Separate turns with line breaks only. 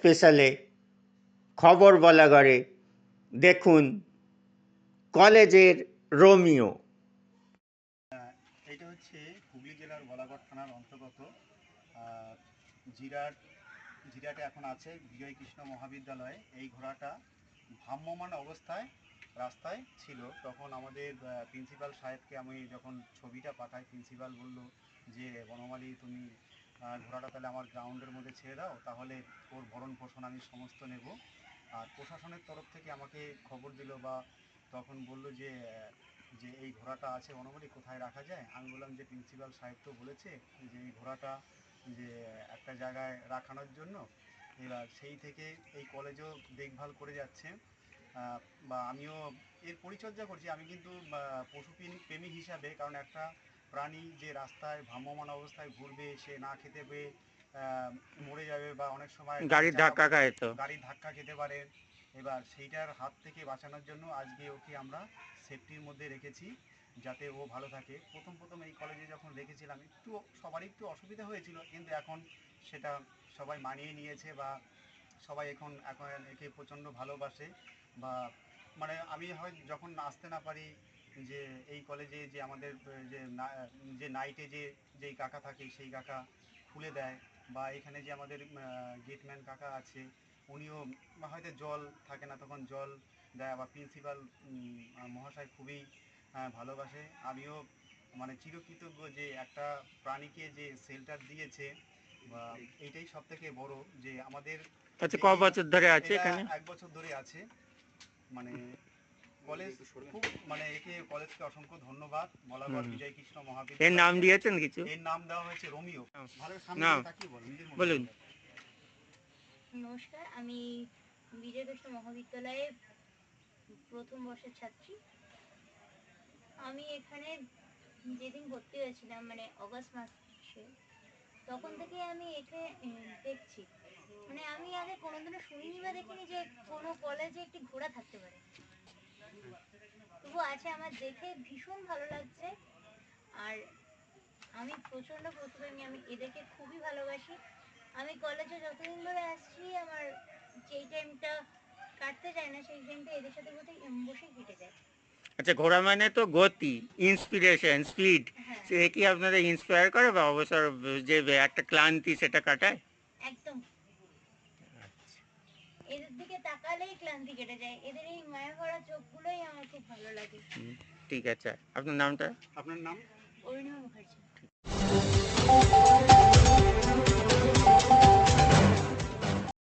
স্পেশালে খবর বলাগড়ে দেখুন কলেজের রোমিও।
এটা হচ্ছে হুগলি জেলার বলাগড় থানার অন্তর্গত। জিরাট জিরাটে এখন আছে বিজয় কৃষ্ণ মহাবিদ্যালয়ে। এই ঘোড়াটা ভ্রাম্যমান অবস্থায় রাস্তায় ছিল। তখন আমাদের প্রিন্সিপাল সাহেবকে আমি যখন ছবিটা পাঠাই, প্রিন্সিপাল বলল যে, বনমালী, তুমি ঘোড়াটা তাহলে আমার গ্রাউন্ডের মধ্যে ছেড়ে দাও, তাহলে ওর ভরণ পোষণ আমি সমস্ত নেব। আর প্রশাসনের তরফ থেকে আমাকে খবর দিল বা তখন বলল যে যে এই ঘোড়াটা আছে বনমালী, কোথায় রাখা যায়? আমি বললাম যে প্রিন্সিপাল সাহেব তো বলেছে যে এই ঘোড়াটা যে একটা জায়গায় রাখানোর জন্য। এবার সেই থেকে এই কলেজেও দেখভাল করে যাচ্ছে। বা আমিও এর পরিচর্যা করছি। আমি কিন্তু পশু প্রেমী হিসাবে, কারণ একটা প্রাণী যে রাস্তায় ভ্রাম্যমান অবস্থায় ঘুরবে সে না খেতে পেয়ে মরে যাবে বা অনেক সময়
গাড়ির ধাক্কা খায় তো।
গাড়ির ধাক্কা খেতে পারে। এবার সেইটার হাত থেকে বাঁচানোর জন্য আজকে ওকে আমরা সেফটির মধ্যে রেখেছি যাতে ও ভালো থাকে। প্রথম প্রথম এই কলেজে যখন রেখেছিলাম একটু সবারই একটু অসুবিধা হয়েছিল কিন্তু এখন সেটা সবাই মানিয়ে নিয়েছে বা সবাই এখন এখন একে প্রচণ্ড ভালোবাসে বা মানে আমি হয় যখন আসতে না পারি যে এই কলেজে যে আমাদের যে যে নাইটে যে যেই কাকা থাকে সেই কাকা খুলে দেয় বা এখানে যে আমাদের গেটম্যান কাকা আছে উনিও হয়তো জল থাকে না তখন জল দেয় বা প্রিন্সিপাল মহাশয় খুবই ভালোবাসে। আমিও মানে চিরকৃতজ্ঞ যে একটা প্রাণীকে যে শেল্টার দিয়েছে বা এইটাই সব থেকে বড় যে আমাদের
আচ্ছা ক বছর ধরে আছে এখানে?
এক বছর ধরে আছে। মানে কলেজ খুব মানে একে কলেজকে অসংখ্য ধন্যবাদ। বিজয় কৃষ্ণ
এর নাম দিয়েছেন কিছু?
এর নাম দেওয়া হয়েছে রোমিও। ভালো সামনে তাকিয়ে বল, নিজের মনে।
বলুন।
নমস্কার আমি বিজয়কৃষ্ণ মহাবিদ্যালয়ে প্রথম বর্ষের ছাত্রী। আমি এখানে যেদিন ভর্তি হয়েছিলাম মানে অগস্ট মাসে তখন থেকে আমি একে দেখছি। মানে আমি আগে কোনোদিনও শুনিনি বা দেখিনি যে কোনো কলেজে একটি ঘোড়া থাকতে পারে। তবু আছে আমার দেখে ভীষণ ভালো লাগছে। আর আমি প্রচণ্ড প্রতিপ্রেমী আমি এদেরকে খুবই ভালোবাসি। আমি কলেজে যতদিন ধরে আসছি আমার যেই টাইমটা কাটতে যায় না সেই টাইমটা এদের সাথে বসে বসেই কেটে যায়।
আচ্ছা ঘোড়া মানে তো গতি ইন্সপিরেশন স্পিড
হ্যাঁ।
সে কি আপনাদের ইন্সপায়ার করে বা অবসর যে একটা ক্লান্তি সেটা কাটায়?
একদম। এদের দিকে তাকালেই ক্লান্তি কেটে যায়। এদের এই মায়া খুব ভালো লাগে
হুম, ঠিক আছে আপনার নামটা
আপনার নাম
অরুণিমা মুখার্জি